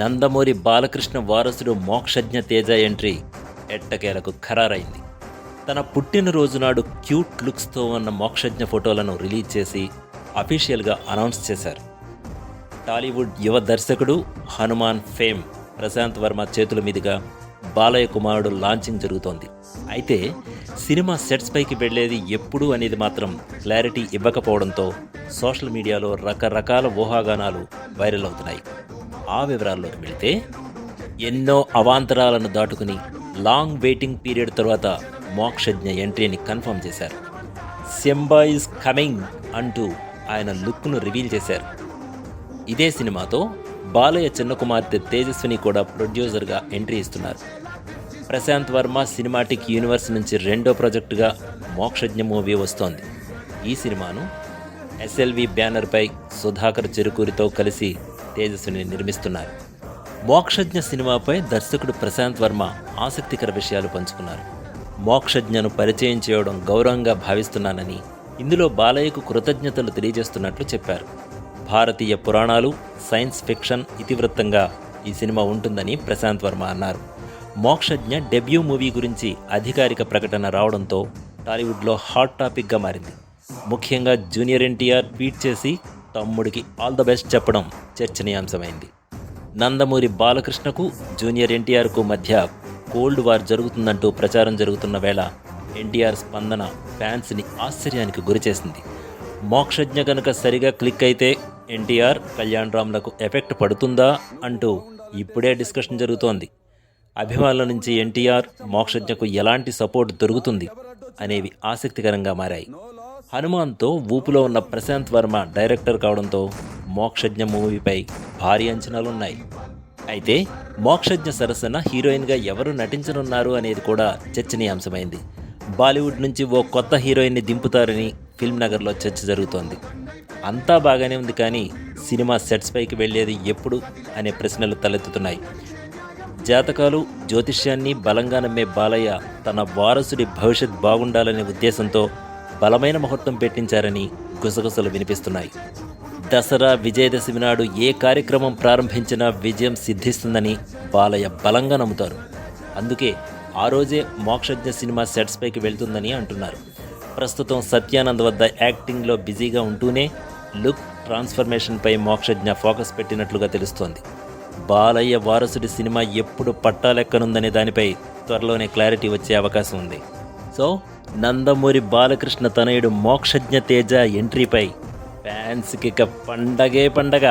నందమూరి బాలకృష్ణ వారసుడు మోక్షజ్ఞ తేజ ఎంట్రీ ఎట్టకేలకు ఖరారైంది. తన పుట్టినరోజు నాడు క్యూట్ లుక్స్తో ఉన్న మోక్షజ్ఞ ఫోటోలను రిలీజ్ చేసి అఫీషియల్గా అనౌన్స్ చేశారు. టాలీవుడ్ యువ దర్శకుడు హనుమాన్ ఫేమ్ ప్రశాంత్ వర్మ చేతుల మీదుగా బాలయ్య కుమారుడు లాంచింగ్ జరుగుతోంది. అయితే సినిమా సెట్స్ పైకి వెళ్ళేది ఎప్పుడు అనేది మాత్రం క్లారిటీ ఇవ్వకపోవడంతో సోషల్ మీడియాలో రకరకాల ఊహాగానాలు వైరల్ అవుతున్నాయి. ఆ వివరాల్లోకి వెళితే ఎన్నో అవాంతరాలను దాటుకుని లాంగ్ వెయిటింగ్ పీరియడ్ తర్వాత మోక్షజ్ఞ ఎంట్రీని కన్ఫర్మ్ చేశారు. సెంబా ఈజ్ కమింగ్ అంటూ ఆయన లుక్ను రివీల్ చేశారు. ఇదే సినిమాతో బాలయ్య చిన్న కుమార్తె తేజస్విని కూడా ప్రొడ్యూసర్గా ఎంట్రీ ఇస్తున్నారు. ప్రశాంత్ వర్మ సినిమాటిక్ యూనివర్స్ నుంచి రెండో ప్రాజెక్టుగా మోక్షజ్ఞ మూవీ వస్తోంది. ఈ సినిమాను ఎస్ఎల్వి బ్యానర్పై సుధాకర్ చెరుకూరితో కలిసి తేజస్సుని నిర్మిస్తున్నారు. మోక్షజ్ఞ సినిమాపై దర్శకుడు ప్రశాంత్ వర్మ ఆసక్తికర విషయాలు పంచుకున్నారు. మోక్షజ్ఞను పరిచయం చేయడం గౌరవంగా భావిస్తున్నానని ఇందులో బాలయ్యకు కృతజ్ఞతలు తెలియజేస్తున్నట్లు చెప్పారు. భారతీయ పురాణాలు సైన్స్ ఫిక్షన్ ఇతివృత్తంగా ఈ సినిమా ఉంటుందని ప్రశాంత్ వర్మ అన్నారు. మోక్షజ్ఞ డెబ్యూ మూవీ గురించి అధికారిక ప్రకటన రావడంతో టాలీవుడ్లో హాట్ టాపిక్గా మారింది. ముఖ్యంగా జూనియర్ ఎన్టీఆర్ ట్వీట్ చేసి తమ్ముడికి ఆల్ ద బెస్ట్ చెప్పడం చర్చనీయాంశమైంది. నందమూరి బాలకృష్ణకు జూనియర్ ఎన్టీఆర్కు మధ్య కోల్డ్ వార్ జరుగుతుందంటూ ప్రచారం జరుగుతున్న వేళ ఎన్టీఆర్ స్పందన ఫ్యాన్స్ని ఆశ్చర్యానికి గురిచేసింది మోక్షజ్ఞ కనుక సరిగా క్లిక్ అయితే ఎన్టీఆర్ కళ్యాణ్ రామ్లకు ఎఫెక్ట్ పడుతుందా అంటూ ఇప్పుడే డిస్కషన్ జరుగుతోంది. అభిమానుల నుంచి ఎన్టీఆర్ మోక్షజ్ఞకు ఎలాంటి సపోర్ట్ దొరుకుతుంది అనేవి ఆసక్తికరంగా మారాయి. హనుమాన్తో ఊపులో ఉన్న ప్రశాంత్ వర్మ డైరెక్టర్ కావడంతో మోక్షజ్ఞ మూవీపై భారీ అంచనాలున్నాయి. అయితే మోక్షజ్ఞ సరసన హీరోయిన్గా ఎవరు నటించనున్నారు అనేది కూడా చర్చనీయాంశమైంది. బాలీవుడ్ నుంచి ఓ కొత్త హీరోయిన్ని దింపుతారని ఫిల్మ్ నగర్లో చర్చ జరుగుతోంది. అంతా బాగానే ఉంది కానీ సినిమా సెట్స్ పైకి వెళ్ళేది ఎప్పుడు అనే ప్రశ్నలు తలెత్తుతున్నాయి. జాతకాలు జ్యోతిష్యాన్ని బలంగా నమ్మే బాలయ్య తన వారసుడి భవిష్యత్ బాగుండాలనే ఉద్దేశంతో బలమైన ముహూర్తం పెట్టించారని గుసగుసలు వినిపిస్తున్నాయి. దసరా విజయదశమి నాడు ఏ కార్యక్రమం ప్రారంభించినా విజయం సిద్ధిస్తుందని బాలయ్య బలంగా నమ్ముతారు. అందుకే ఆ రోజే మోక్షజ్ఞ సినిమా సెట్స్ పైకి వెళ్తుందని అంటున్నారు. ప్రస్తుతం సత్యానంద్ వద్ద యాక్టింగ్లో బిజీగా ఉంటూనే లుక్ ట్రాన్స్ఫర్మేషన్పై మోక్షజ్ఞ ఫోకస్ పెట్టినట్లుగా తెలుస్తోంది. బాలయ్య వారసుడి సినిమా ఎప్పుడు పట్టాలెక్కనుందనే దానిపై త్వరలోనే క్లారిటీ వచ్చే అవకాశం ఉంది. సో నందమూరి బాలకృష్ణ తనయుడు మోక్షజ్ఞ తేజ ఎంట్రీపై ఫ్యాన్స్కి ఇక పండగే పండగ.